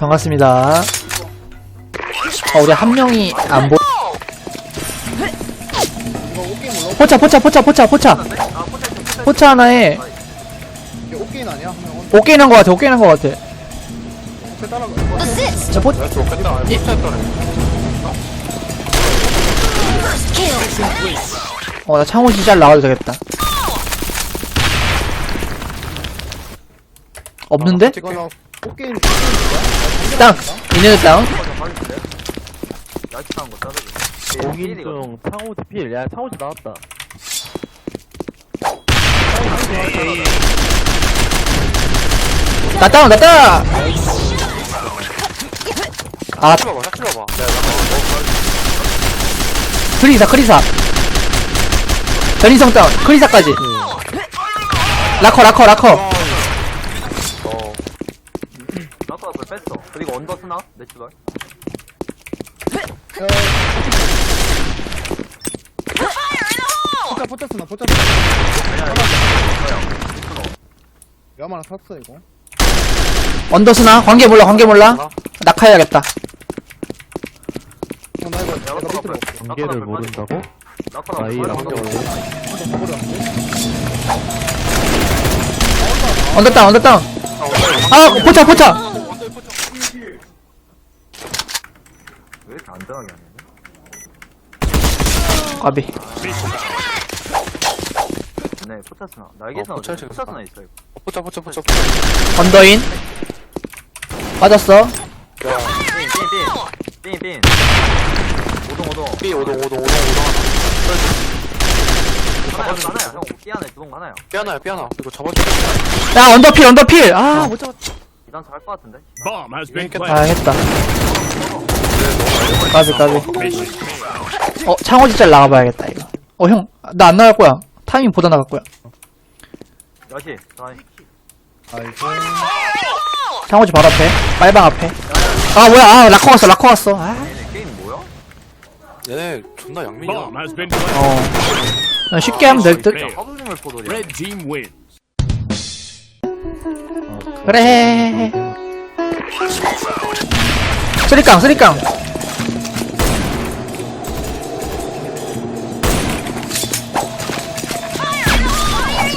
반갑습니다. 어, 우리 한 명이 안 보. 포차, 포차, 포차, 포차, 포차. 포차 하나에 옷게임 아니야? 한 명은? 오케이 난것 같아, 오케이 난것 같아. 자, 포, 포차. 어, 나 창호 진짜 나와도 되겠다. 없는데? 나 옷게임 땅! 이네드 다운? 야키한 거 자르고. 오긴중 창호지 필. 야 창호지 나왔다. 나 다운, 나 다운! 아, 찔러봐 샷 찔러봐 크리사, 크리사. 전인성 다운, 크리사까지. 라커, 라커, 라커. 어 나도 그걸 뺐어. 언더 스나? 내추럴. 포차 포차 쓰나 포차 쓰나 야마 하나 샀어 이거 언더스나? 관계 몰라, 관계 몰라? 낙하해야겠다. 형, 나 이거 내가 밑으로 볼게 관계를 모른다고? 나카라 아이랑 혼자 버려 언더 다운, 언더 다운. 아, 포차, 포차! 왜 이렇게 안전하게? 까비. 네, 포차 스나. 날개 스나. 어, 포차? 지금 포차 스나. 스나 있어, 이거. 포차 포차 포차 언더인. 빠졌어. 삥, 삥, 삥. 삥, 삥. 오동, 오동. B 오동 오동 오동 오동 하나야, 하나야. 형, 삐 안에 두동 하나야. 삐하나야 삐하나 이거 잡아줘 야, 언더필, 언더필! 아, 못 잡았. 이단 잘할 것 같은데? Bomb has been Make it- 아, planted. 했다. 까비, 까비. Mission 어, 창호 진짜 나가봐야겠다, 이거. 어, 형, 나 안 나갈 거야. 타이밍 보다 나갈 거야. 다이. 아이고 창호지 바로 앞에. 빨방 앞에. 아, 뭐야, 아, 라커 왔어, 라커 왔어. 아, 얘네 게임 뭐야? 얘네 존나 양민이야 bomb has been planted. 어. 그냥 쉽게 하면 될 듯. Fail. 하부님을 포돌이야. Red team wins. 그래. 쓰리깡, 쓰리깡.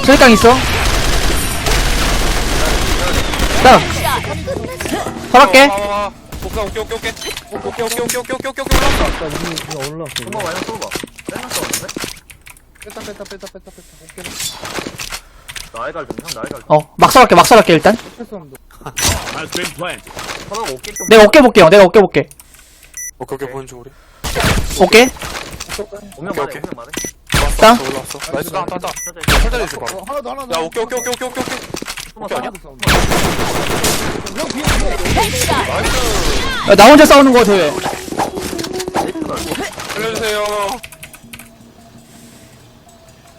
쓰리깡 있어. 땅. 설할게. 와와와 오케이 오케이 오케이 오케이 오케이 오케이 오케이 오케이 오케이 오케이 올라왔다 올라왔어. 한번 와요, 쏘봐. 뺀다 쏘는데? 뺐다 뺐다 뺐다 뺐다 뺐다 옷게임 나이갈 좀, 형 나이갈 좀. 어, 막 설할게, 막 설할게, 일단. 패스하면 Bomb has been planted. 서로 어깨 좀. 내가 어깨 볼게요, 내가 어깨 볼게. 오케이 오케이 보는 중 우리 어깨? 오면 말해, 오케이. 오면 말해. 땅? 올라왔어 올라왔어 나이스 땅 땅땅 천천히. 설대리 줘 바로 어 하나 더 하나 더야 오케이 오케이 오케이 오케이 오케이 오케이 아니야? 형 뒤에 뒤에 야, 나 혼자 싸우는 거? 내추럴. 살려주세요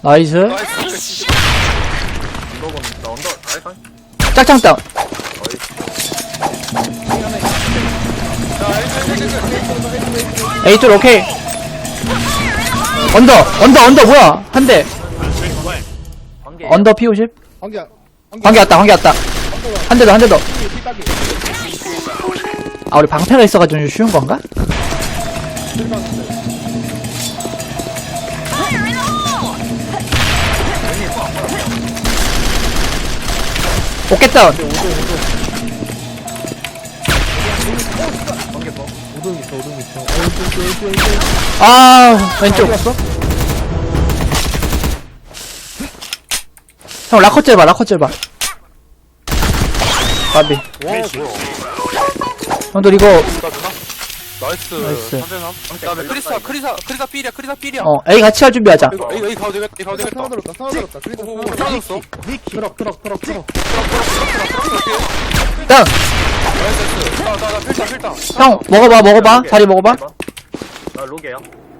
나이스. 나이스 언더. 짝짱 다운. A쪽 오케이. 언더, 언더, 언더 뭐야? 한 대. Has been planted. 관계. 언더 P50. 관계 관계 왔다, 관계 왔다. 한 대 더, 한 대 더. 삐딱이 아, 우리 방패가 있어가지고 좀 쉬운 건가? 오겠다. 오동 오동 있어 오동 있어. 아 왼쪽. 형 라커 째봐 라커 째봐. 까비. 형들 이거 나 나이스. 나이스. 3대3 야왜 크리사 크리사 크리사 필이야 크리사 필이야. 어, A 같이 할 준비하자. 이거 이거 이 가도 되겠다 이 가도 되겠다 들었다 하나 들었다 그리고 오오 사라졌어 트럭 트럭 트럭 트럭. 땅! 나이스 나나나 필타 필타 형, 먹어봐, 먹어봐. 자리 먹어봐.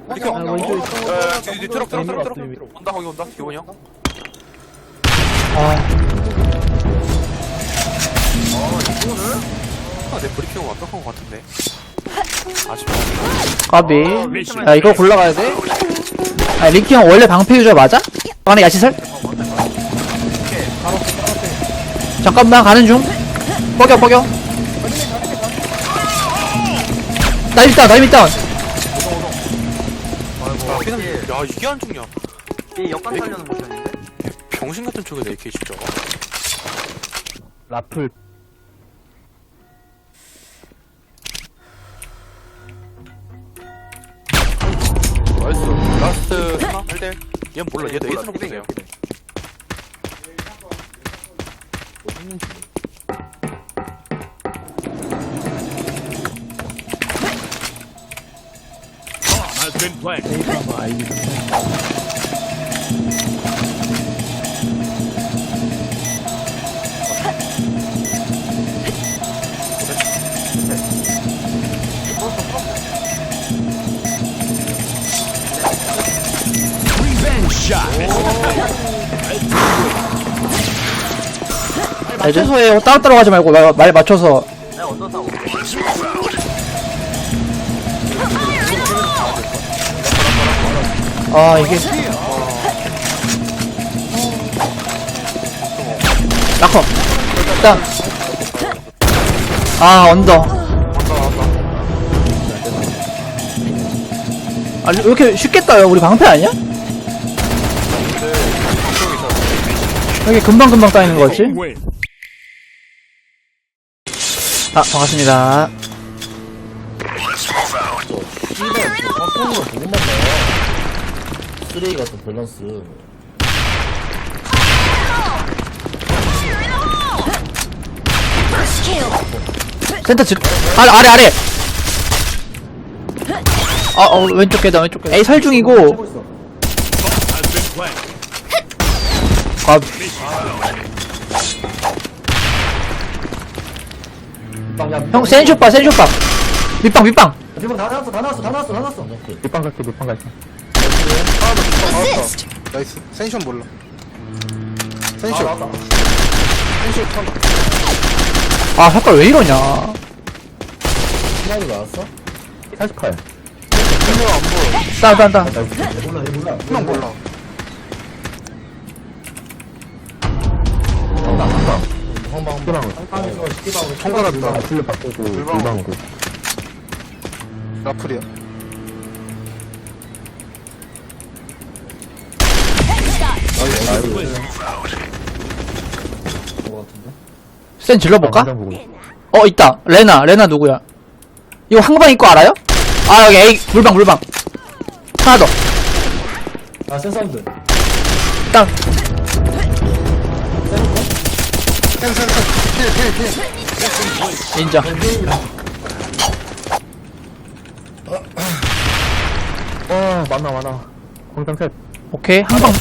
나 관계 왼쪽 어, 있어. 어, 어, 야야 뒤 트럭 트럭 트럭 트럭. 온다 거기 온다. 기본이 형. 아, 아, 내 브리핑 완벽한 것 같은데 까비. 야, 이거 골라가야 돼. 아, 링키 형 원래 방패 유저 맞아? 안에 야시설? 잠깐만, 가는 중. 뻐겨, 뻐겨. 나이스 다운 나이스 다운 야, 이게 안 죽냐. 이 역관 살려는 모션인데? 병신 같은 쪽이네, AK 진짜. 라플 얘는 몰라, 얘도 보세요. Has been planted. Shot. 아, 최소해 따로 따로 가지 말고 말, 말 맞춰서. 내가 언더 타고 아 이게. 라커 일단. 아 언더. 아니 왜 이렇게 쉽게 따요? 우리 방패 아니야? 왜 이렇게 금방금방 따이는 거지? 아 반갑습니다 쓰레기 같은 밸런스. 센터 질 아래 아래 아래 아, 어, 왼쪽 계단 왼쪽 계단 A 설중이고 Has been planted. 아, 형 센쇼 봐 센쇼 봐 밑방 밑방 지금 다 나왔어, 다 나왔어, 다 나왔어, 다 나왔어. 밑방 갈게 밑방 갈게. 나이스 센션 몰라 아, 센션. 센션 턴 아 색깔 왜 이러냐 시나리 나왔어? 48 한명 안 보여 따, 따, 따. 몰라, 얘 몰라. 한명 몰라 황방, 황방. 황방에서 시티방으로 총 갈았다 라플 바꾸고 물방. 물방으로 라플이야 센 질러볼까? 당장 보고 있어. 어 있다 레나 레나 누구야 이거 항방 있고 알아요? 아 여기 A 물방 물방 하나 더 아, 센사운드. 땅. 인정. 어 많아 많아. 광장 셋. 오케이. 항방.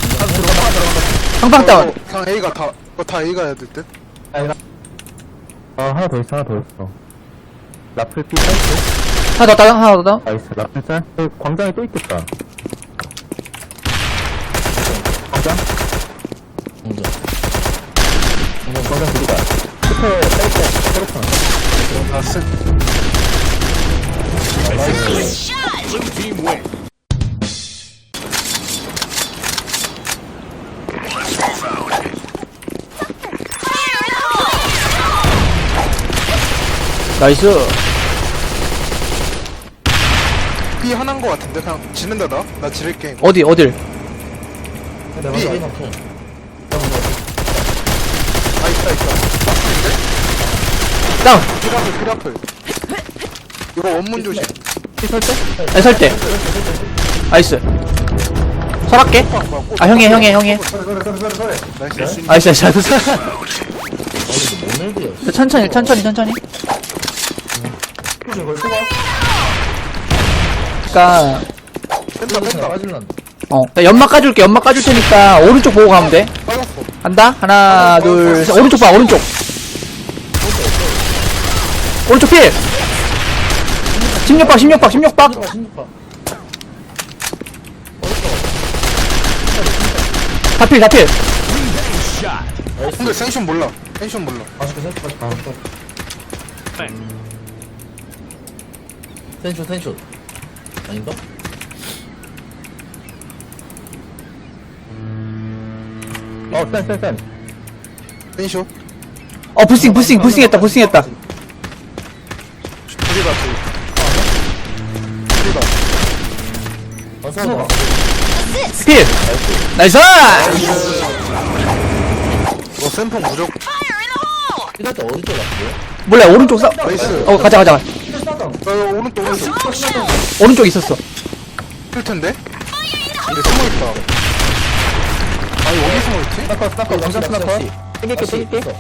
항방 다운. 그냥 A가 다 이거 다 A가 해야 될 듯? 아 하나 더 있어 하나 더 있어. 라플 피 사이트 하나 더 다운 하나 더 다운. 나이스 라플 짤 어, 광장에 또 있겠다. 광장? 공 정상 둘이다. 슈퍼, 사이트, 서로폰. 아, 쓱. 나이스. 나이스. B 하나인 거 같은데 그냥 지는다 나나 지를게 어디 어딜? 네, 내가 B. 있다 있다 다운 피라플 피라플 이거 원문 조심 아, 설때 나이스 설할게 아 형이 해, 형이 해, 형이 해. 소리. 나이스 나이스 나이스 아. 천천히 천천히 천천히 쓰고? 그니까 뺀다 뺀다 빠질란다. 어, 나 연막 까줄게. 연막 까줄 테니까 오른쪽 보고 가면 돼. 빠졌어 간다. 하나, 둘, 셋. 오른쪽 봐. 오른쪽. 오른쪽 필. 16박, 16박, 16박. 16박. 다 필, 다 필. 근데 센션 몰라 센션 몰라 아쉽게. Planted. 센쇼, 센쇼. 아닌가? 어 센 센센 센션 어, 부싱, 부싱, 부싱했다, 부싱했다. 둘이 같이 둘이다. 어서 필 나이스 너 센통 무조건 이럴 때 어디 쪽 갔어요? 몰라 오른쪽 싸 나이스. 어 가자 가자 나 이거 오른쪽 오른쪽 오른쪽 있었어 필 텐데. 근데 숨어 있다. 아니 어디 숨어 있지? 스나커 스나커 원자 스나커 땡길게 땡길게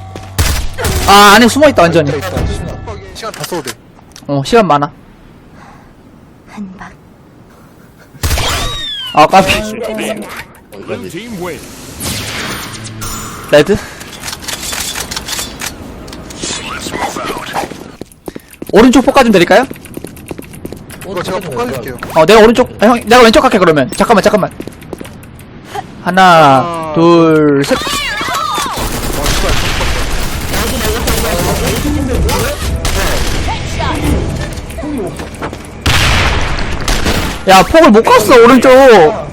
아 안에 숨어있다 완전히 있다. 시간 다 써도 돼. 어 시간 많아 아 까비. 레드 오른쪽 포카 좀 드릴까요? 이거 제가 볶아줄게요. 어 내가 오른쪽 아, 형 내가 왼쪽 할게 그러면 잠깐만 잠깐만 하나 둘 셋 야 폭을 못 갔어 오른쪽.